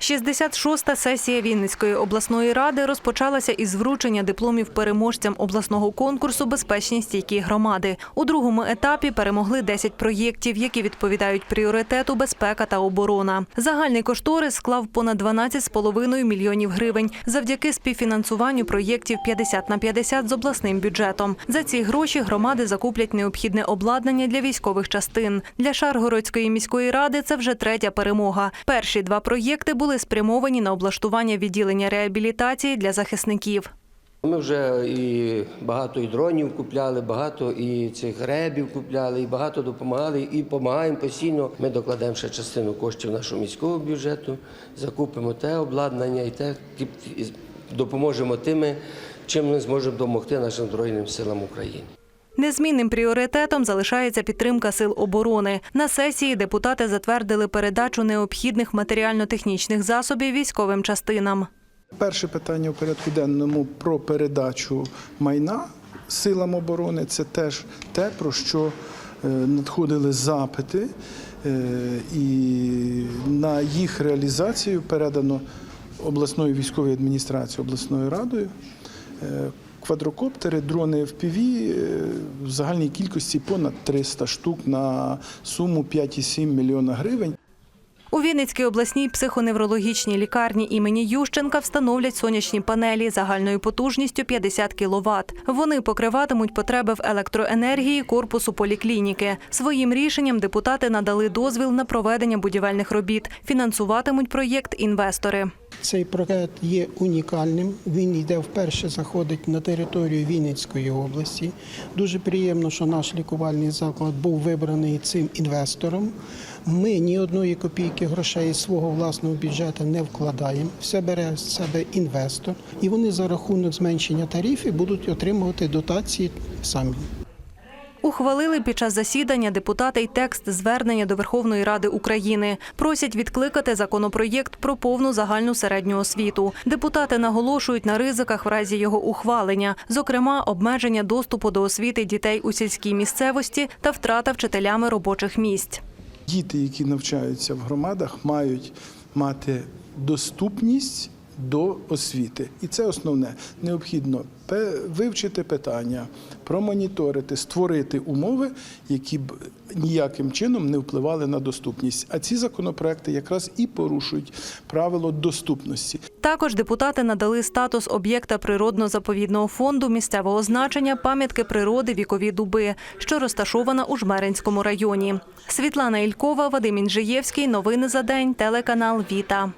66-та сесія Вінницької обласної ради розпочалася із вручення дипломів переможцям обласного конкурсу Безпечні стійкі громади. У другому етапі перемогли 10 проєктів, які відповідають пріоритету безпека та оборона. Загальний кошторис склав понад 12,5 мільйонів гривень завдяки співфінансуванню проєктів 50 на 50 з обласним бюджетом. За ці гроші громади закуплять необхідне обладнання для військових частин. Для Шаргородської міської ради це вже третя перемога. Перші два проєкти були спрямовані на облаштування відділення реабілітації для захисників. Ми вже і багато і дронів купляли, багато і цих ребів купляли, і багато допомагали, і допомагаємо постійно. Ми докладемо ще частину коштів нашого міського бюджету, закупимо те обладнання і те допоможемо тими, чим ми зможемо допомогти нашим Збройним силам України. Незмінним пріоритетом залишається підтримка сил оборони. На сесії депутати затвердили передачу необхідних матеріально-технічних засобів військовим частинам. Перше питання у порядку денному про передачу майна силам оборони. Це теж те, про що е, надходили запити, е, і на їх реалізацію передано обласною військовою адміністрацією, обласною радою. Квадрокоптери, дрони FPV е, в загальній кількості понад 300 штук на суму 5,7 мільйона гривень. У Вінницькій обласній психоневрологічній лікарні імені Ющенка встановлять сонячні панелі загальною потужністю 50 кВт. Вони покриватимуть потреби в електроенергії корпусу поліклініки. Своїм рішенням депутати надали дозвіл на проведення будівельних робіт. Фінансуватимуть проєкт інвестори. Цей проект є унікальним. Він йде вперше, заходить на територію Вінницької області. Дуже приємно, що наш лікувальний заклад був вибраний цим інвестором. Ми ні одної копійки грошей із свого власного бюджету не вкладаємо. Все бере з себе інвестор, і вони за рахунок зменшення тарифів будуть отримувати дотації самі. Ухвалили під час засідання депутати й текст звернення до Верховної Ради України. Просять відкликати законопроєкт про повну загальну середню освіту. Депутати наголошують на ризиках в разі його ухвалення, зокрема, обмеження доступу до освіти дітей у сільській місцевості та втрата вчителями робочих місць. Діти, які навчаються в громадах, мають мати доступність до освіти. І це основне. Необхідно вивчити питання, промоніторити, створити умови, які б ніяким чином не впливали на доступність. А ці законопроекти якраз і порушують правило доступності. Також депутати надали статус об'єкта природно-заповідного фонду місцевого значення пам'ятки природи вікові дуби, що розташована у Жмеринському районі. Світлана Ількова, Вадим Інжиєвський. Новини за день. Телеканал Віта.